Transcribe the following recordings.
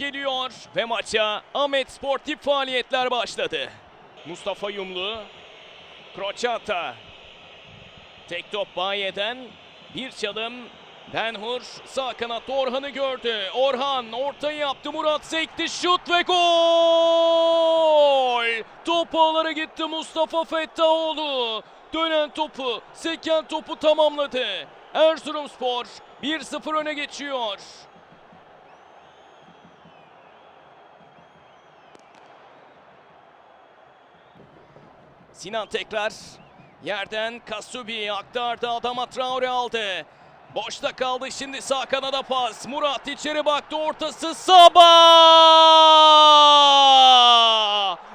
geliyor ve maça Ahmet Sportif faaliyetler başladı. Mustafa Yumlu, Kroçata, tek top Baye'den bir çalım Benhur sağ kanatta Orhan'ı gördü. Orhan ortayı yaptı. Murat sekti. Şut ve gol! Top ağlara gitti Mustafa Fettahoğlu. Dönen topu, seken topu tamamladı. Erzurumspor 1-0 öne geçiyor. Sinan tekrar yerden Kasubi aktardı Adama Traore aldı. Boşta kaldı şimdi sağ kanada pas. Murat içeri baktı ortası Sabah!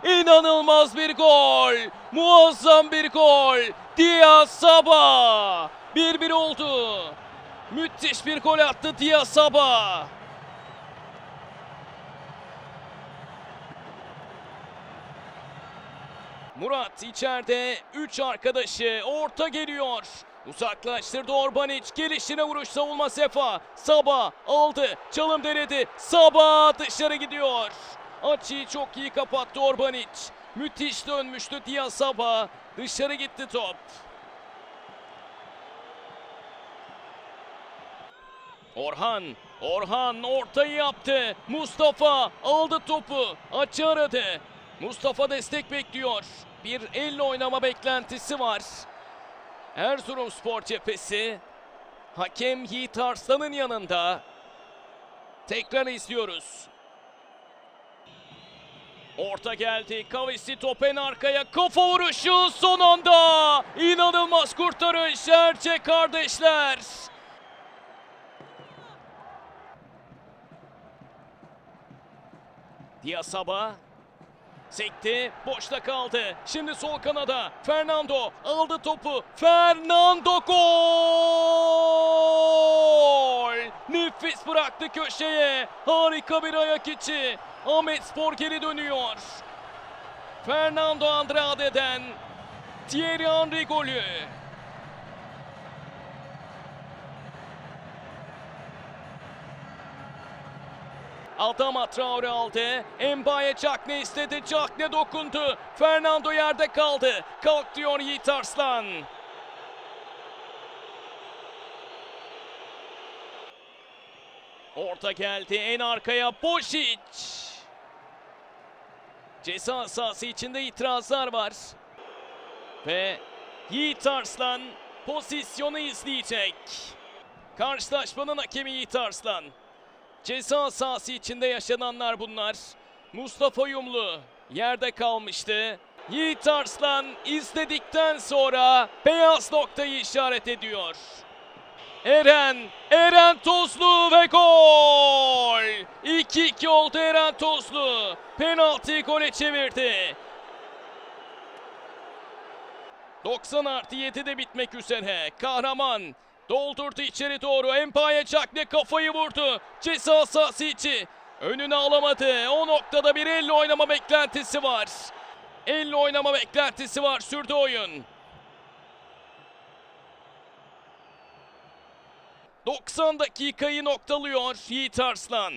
İnanılmaz bir gol. Muazzam bir gol. Diaz Sabah. 1-1 oldu. Müthiş bir gol attı Diaz Sabah. Murat içeride 3 arkadaşı orta geliyor. Uzaklaştırdı Orbanic. Gelişine vuruş savunma Sefa. Saba aldı. Çalım denedi. Saba dışarı gidiyor. Açıyı çok iyi kapattı Orbanic. Müthiş dönmüştü Diaz Saba. Dışarı gitti top. Orhan, Orhan ortayı yaptı. Mustafa aldı topu. Açı aradı. Mustafa destek bekliyor. Bir elle oynama beklentisi var. Erzurumspor cephesi. Hakem Yiğit Arslan'ın yanında. Tekrar izliyoruz. Orta geldi. Kavisi top en arkaya. Kafa vuruşu son anda. İnanılmaz kurtarış. Erçe kardeşler. Diasaba sekti, boşta kaldı. Şimdi sol kanada Fernando aldı topu. Fernando gol! Nefis bıraktı köşeye. Harika bir ayak içi. Ahmet Spor geri dönüyor. Fernando Andrade'den Thierry Henry golü. Adama Traore aldı. Embaye Çakne istedi. Çakne dokundu. Fernando yerde kaldı. Kalk diyor Yiğit Arslan. Orta geldi en arkaya Boşic. Ceza sahası içinde itirazlar var. Ve Yiğit Arslan pozisyonu izleyecek. Karşılaşmanın hakemi Yiğit Arslan. Ceza sahası içinde yaşananlar bunlar. Mustafa Yumlu yerde kalmıştı. Yiğit Arslan izledikten sonra beyaz noktayı işaret ediyor. Eren, Eren Tozlu ve gol! 2-2 oldu Eren Tozlu. Penaltıyı gole çevirdi. 90 artı 7'de bitmek üzere. Kahraman doldurdu içeri doğru. Empaya Çakne kafayı vurdu. Ceza sahası içi. Önüne alamadı. O noktada bir elle oynama beklentisi var. Elle oynama beklentisi var. Sürdü oyun. 90 dakikayı noktalıyor Yiğit Arslan.